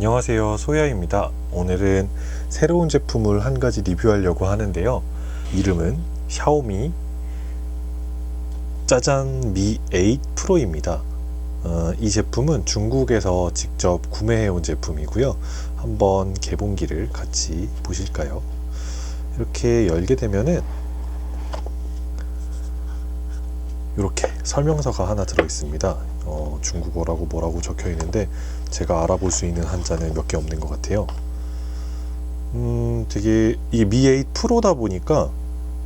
안녕하세요. 소야입니다. 오늘은 새로운 제품을 한 가지 리뷰하려고 하는데요. 이름은 샤오미 짜잔 미 8 프로입니다. 어, 이 제품은 중국에서 직접 구매해온 제품이고요. 한번 개봉기를 같이 보실까요? 이렇게 열게 되면은 이렇게 설명서가 하나 들어 있습니다. 어, 중국어라고 뭐라고 적혀 있는데 제가 알아볼 수 있는 한자는 몇 개 없는 것 같아요. 음, 되게 이게 미 8 프로다 보니까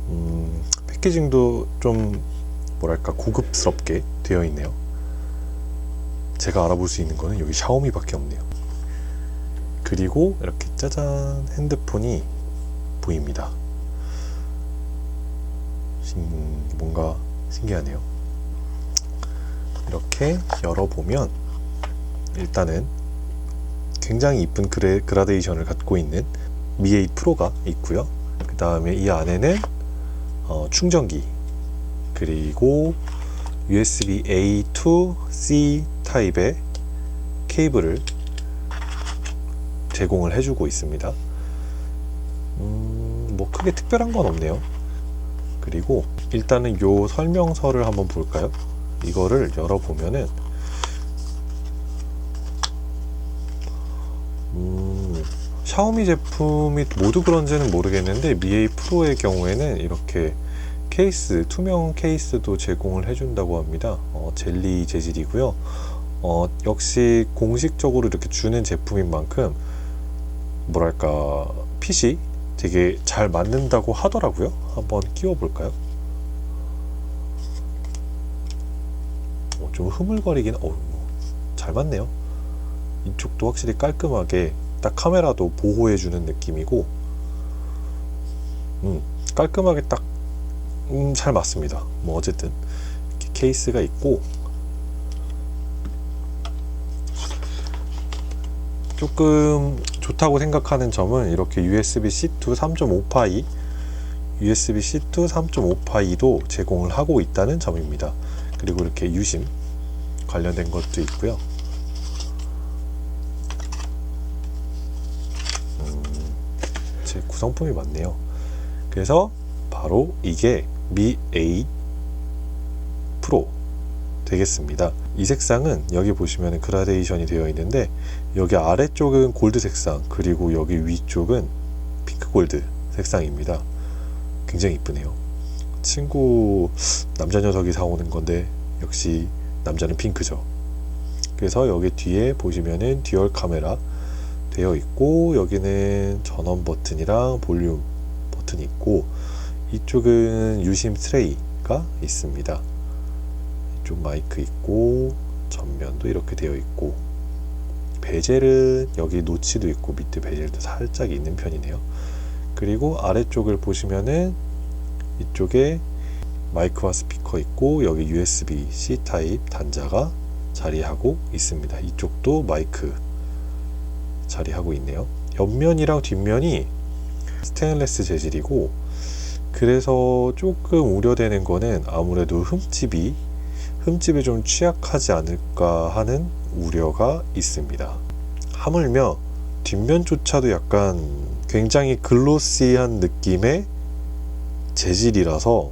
음, 패키징도 좀 뭐랄까 고급스럽게 되어 있네요. 제가 알아볼 수 있는 거는 여기 샤오미밖에 없네요. 그리고 이렇게 짜잔 핸드폰이 보입니다. 신- 뭔가 신기하네요. 이렇게 열어보면 일단은 굉장히 이쁜 그라데이션을 갖고 있는 미8 프로가 있고요. 그 다음에 이 안에는 어, 충전기 그리고 USB A to C 타입의 케이블을 제공을 해주고 있습니다. 음, 뭐 크게 특별한 건 없네요. 그리고 일단은 요 설명서를 한번 볼까요? 이거를 열어보면은 음, 샤오미 제품이 모두 그런지는 모르겠는데 미에이 프로의 경우에는 이렇게 케이스 투명 케이스도 제공을 해준다고 합니다. 어, 젤리 재질이고요. 어, 역시 공식적으로 이렇게 주는 제품인 만큼 뭐랄까 핏이 되게 잘 맞는다고 하더라고요. 한번 끼워 볼까요? 좀 흐물거리긴 어, 잘 맞네요. 이쪽도 확실히 깔끔하게 딱 카메라도 보호해주는 느낌이고, 음, 깔끔하게 딱, 음, 잘 맞습니다. 뭐, 어쨌든, 이렇게 케이스가 있고, 조금 좋다고 생각하는 점은 이렇게 USB-C to 3.5파이, USB-C to 3.5파이도 제공을 하고 있다는 점입니다. 그리고 이렇게 유심 관련된 것도 있고요. 음, 제 구성품이 많네요. 그래서 바로 이게 미8 프로 되겠습니다. 이 색상은 여기 보시면 그라데이션이 되어 있는데 여기 아래쪽은 골드 색상 그리고 여기 위쪽은 핑크 골드 색상입니다. 굉장히 이쁘네요. 친구 남자 녀석이 사오는 건데 역시 남자는 핑크죠. 그래서 여기 뒤에 보시면은 듀얼 카메라 되어 있고 여기는 전원 버튼이랑 볼륨 버튼이 있고 이쪽은 유심 트레이가 있습니다. 이쪽 마이크 있고 전면도 이렇게 되어 있고 베젤은 여기 노치도 있고 밑에 베젤도 살짝 있는 편이네요. 그리고 아래쪽을 보시면은 이쪽에 마이크와 스피커 있고 여기 USB-C 타입 단자가 자리하고 있습니다. 이쪽도 마이크 자리하고 있네요. 옆면이랑 뒷면이 스테인레스 재질이고 그래서 조금 우려되는 거는 아무래도 흠집이 흠집에 좀 취약하지 않을까 하는 우려가 있습니다. 하물며 뒷면조차도 약간 굉장히 글로시한 느낌의 재질이라서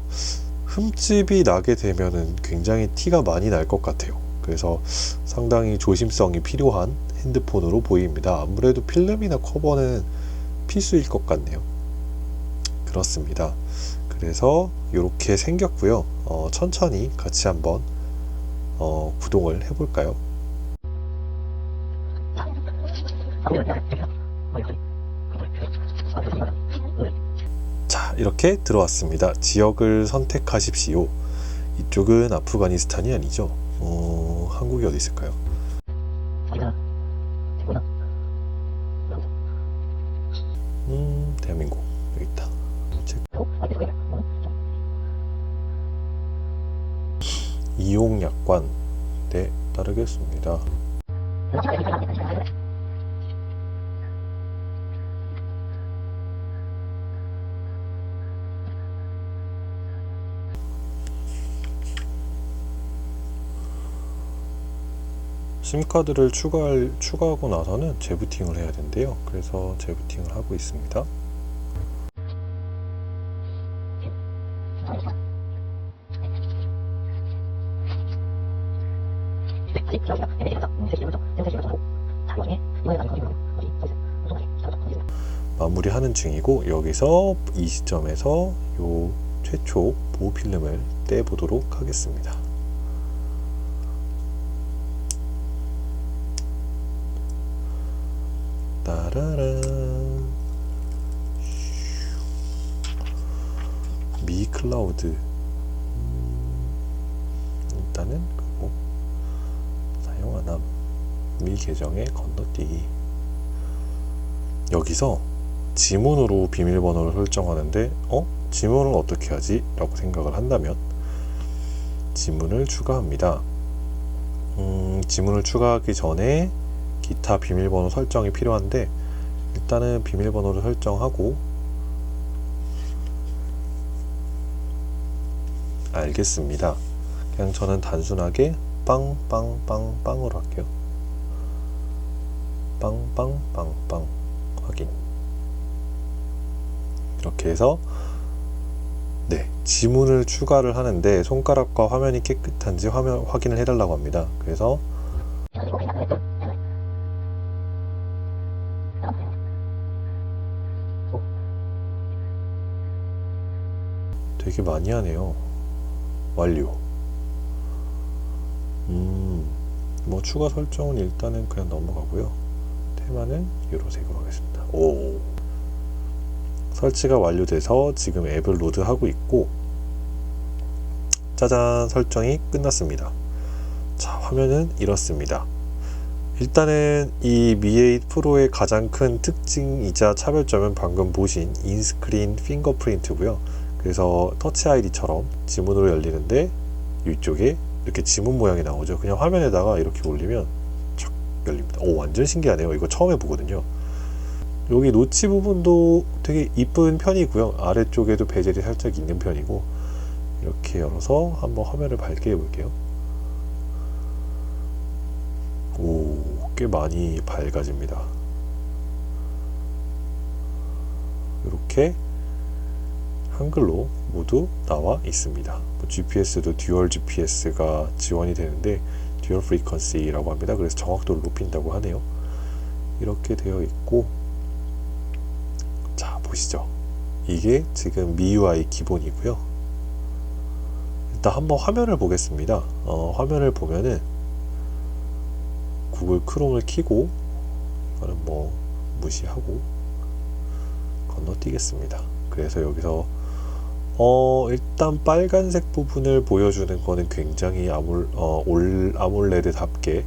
흠집이 나게 되면은 굉장히 티가 많이 날 것 같아요. 그래서 상당히 조심성이 필요한 핸드폰으로 보입니다. 아무래도 필름이나 커버는 필수일 것 같네요. 그렇습니다. 그래서 이렇게 생겼고요. 어, 천천히 같이 한번 어, 구동을 해볼까요? 이렇게 들어왔습니다. 지역을 선택하십시오. 이쪽은 아프가니스탄이 아니죠. 어, 한국이 어디 있을까요? 음, 대한민국 여기 있다. 책. 이용약관 네 따르겠습니다. 심카드를 추가할, 추가하고 나서는 재부팅을 해야 된대요. 그래서 재부팅을 하고 있습니다. 마무리하는 중이고 여기서 이 시점에서 요 최초 보호 필름을 떼보도록 하겠습니다. 따라란 미 클라우드 음, 일단은 그거 사용 안함 미 계정에 건너뛰기 여기서 지문으로 비밀번호를 설정하는데 어? 지문을 어떻게 하지? 라고 생각을 한다면 지문을 추가합니다. 음, 지문을 추가하기 전에 기타 비밀번호 설정이 필요한데 일단은 비밀번호를 설정하고 알겠습니다. 그냥 저는 단순하게 빵빵빵빵으로 할게요. 빵빵빵빵 확인. 이렇게 해서 네 지문을 추가를 하는데 손가락과 화면이 깨끗한지 화면 확인을 해달라고 합니다. 그래서 되게 많이 하네요. 완료. 음, 뭐 추가 설정은 일단은 그냥 넘어가고요. 테마는 유로색으로 하겠습니다. 오. 설치가 완료돼서 지금 앱을 로드하고 있고 짜잔 설정이 끝났습니다. 자 화면은 이렇습니다. 일단은 이 Mi8 프로의 가장 큰 특징이자 차별점은 방금 보신 인스크린 핑거프린트고요. 그래서 터치 아이디처럼 지문으로 열리는데 이쪽에 이렇게 지문 모양이 나오죠. 그냥 화면에다가 이렇게 올리면 촥 열립니다. 오 완전 신기하네요. 이거 처음 해보거든요. 여기 노치 부분도 되게 이쁜 편이고요. 아래쪽에도 베젤이 살짝 있는 편이고 이렇게 열어서 한번 화면을 밝게 해볼게요. 오, 꽤 많이 밝아집니다. 이렇게 한글로 모두 나와 있습니다. 뭐 GPS도 듀얼 GPS가 지원이 되는데 듀얼 프리퀀시라고 합니다. 그래서 정확도를 높인다고 하네요. 이렇게 되어 있고 자 보시죠. 이게 지금 MIUI 기본이고요. 일단 한번 화면을 보겠습니다. 어, 화면을 보면은 구글 크롬을 키고 이거는 뭐 무시하고 건너뛰겠습니다. 그래서 여기서 어 일단 빨간색 부분을 보여주는 거는 굉장히 아몰 어, 올 아몰레드답게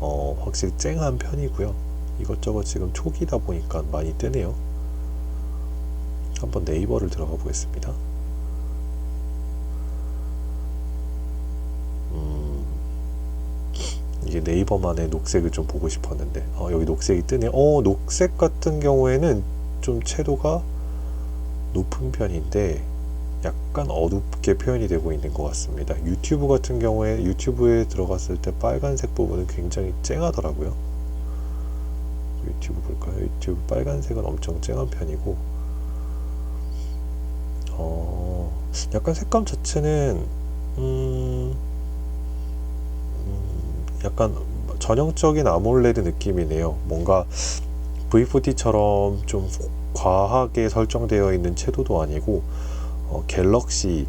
어 확실히 쨍한 편이고요. 이것저것 지금 초기다 보니까 많이 뜨네요. 한번 네이버를 들어가 보겠습니다. 음, 이게 네이버만의 녹색을 좀 보고 싶었는데 어, 여기 녹색이 뜨네요. 어, 녹색 같은 경우에는 좀 채도가 높은 편인데 약간 어둡게 표현이 되고 있는 것 같습니다. 유튜브 같은 경우에 유튜브에 들어갔을 때 빨간색 부분은 굉장히 쨍하더라고요. 유튜브 볼까요? 유튜브 빨간색은 엄청 쨍한 편이고 어, 약간 색감 자체는 음, 음, 약간 전형적인 아몰레드 느낌이네요. 뭔가 V40처럼 좀 과하게 설정되어 있는 채도도 아니고 어, 갤럭시의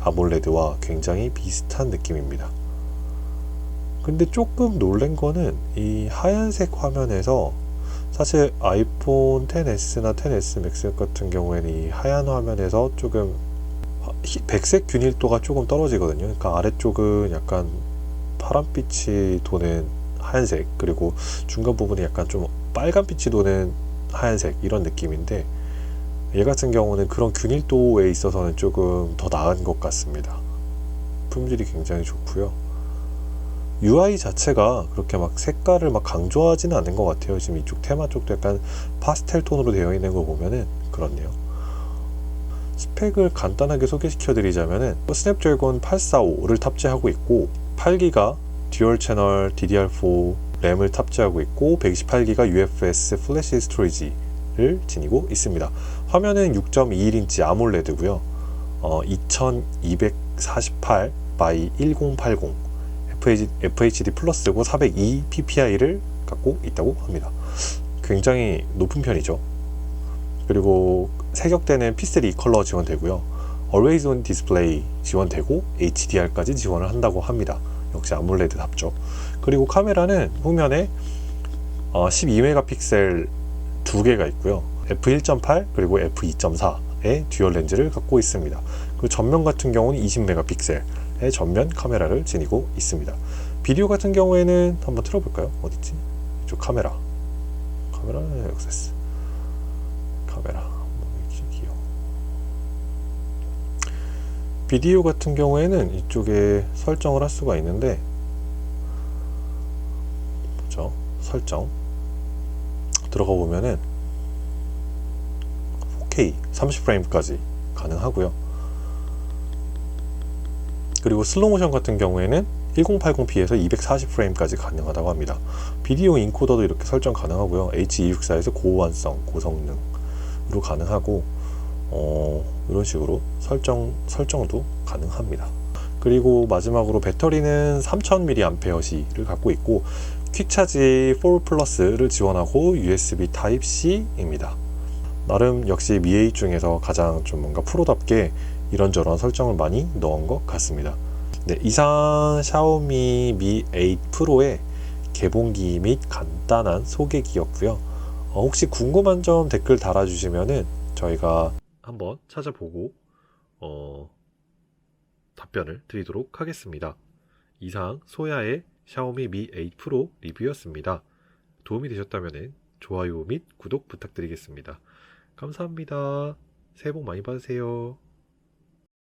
아몰레드와 굉장히 비슷한 느낌입니다. 근데 조금 놀란 거는 이 하얀색 화면에서 사실 아이폰 10s나 10s 맥스 같은 경우에는 이 하얀 화면에서 조금 백색 균일도가 조금 떨어지거든요. 그러니까 아래쪽은 약간 파란빛이 도는 하얀색 그리고 중간 부분이 약간 좀 빨간빛이 도는 하얀색 이런 느낌인데 얘 같은 경우는 그런 균일도에 있어서는 조금 더 나은 것 같습니다. 품질이 굉장히 좋고요. UI 자체가 그렇게 막 색깔을 막 강조하지는 않는 것 같아요. 지금 이쪽 테마 쪽도 약간 파스텔 톤으로 되어 있는 거 보면은 그렇네요. 스펙을 간단하게 소개시켜 드리자면은 스냅드래곤 845를 탑재하고 있고 8기가 듀얼 채널 DDR4 램을 탑재하고 있고 128기가 UFS 플래시 스토리지를 지니고 있습니다. 화면은 6.21인치 아몰레드고요. 어, 2248 by 1080 FHD 플러스고 402 PPI를 갖고 있다고 합니다. 굉장히 높은 편이죠. 그리고 세격대는 P3 컬러 지원되고요. Always on 디스플레이 지원되고 HDR까지 지원을 한다고 합니다. 역시 아몰레드 답죠. 그리고 카메라는 후면에 어, 12메가픽셀 두 개가 있고요. f1.8 그리고 f2.4의 듀얼 렌즈를 갖고 있습니다. 그 전면 같은 경우는 20메가픽셀의 전면 카메라를 지니고 있습니다. 비디오 같은 경우에는 한번 틀어볼까요? 어딨지? 이쪽 카메라. 카메라 액세스. 카메라. 비디오 같은 경우에는 이쪽에 설정을 할 수가 있는데 보죠. 설정 들어가 보면은 4K 30프레임까지 가능하고요. 그리고 슬로모션 같은 경우에는 1080p에서 240프레임까지 가능하다고 합니다. 비디오 인코더도 이렇게 설정 가능하고요. H264에서 고호환성, 고성능으로 가능하고 어, 이런 식으로 설정 설정도 가능합니다. 그리고 마지막으로 배터리는 3000mAh를 갖고 있고 퀵차지 4 플러스를 지원하고 USB 타입 C입니다. 나름 역시 미에이 중에서 가장 좀 뭔가 프로답게 이런저런 설정을 많이 넣은 것 같습니다. 네, 이상 샤오미 미 8 프로의 개봉기 및 간단한 소개기였고요. 어, 혹시 궁금한 점 댓글 달아주시면은 저희가 한번 찾아보고 어, 답변을 드리도록 하겠습니다. 이상 소야의 샤오미 미 8 프로 리뷰였습니다. 도움이 되셨다면 좋아요 및 구독 부탁드리겠습니다. 감사합니다. 새해 복 많이 받으세요.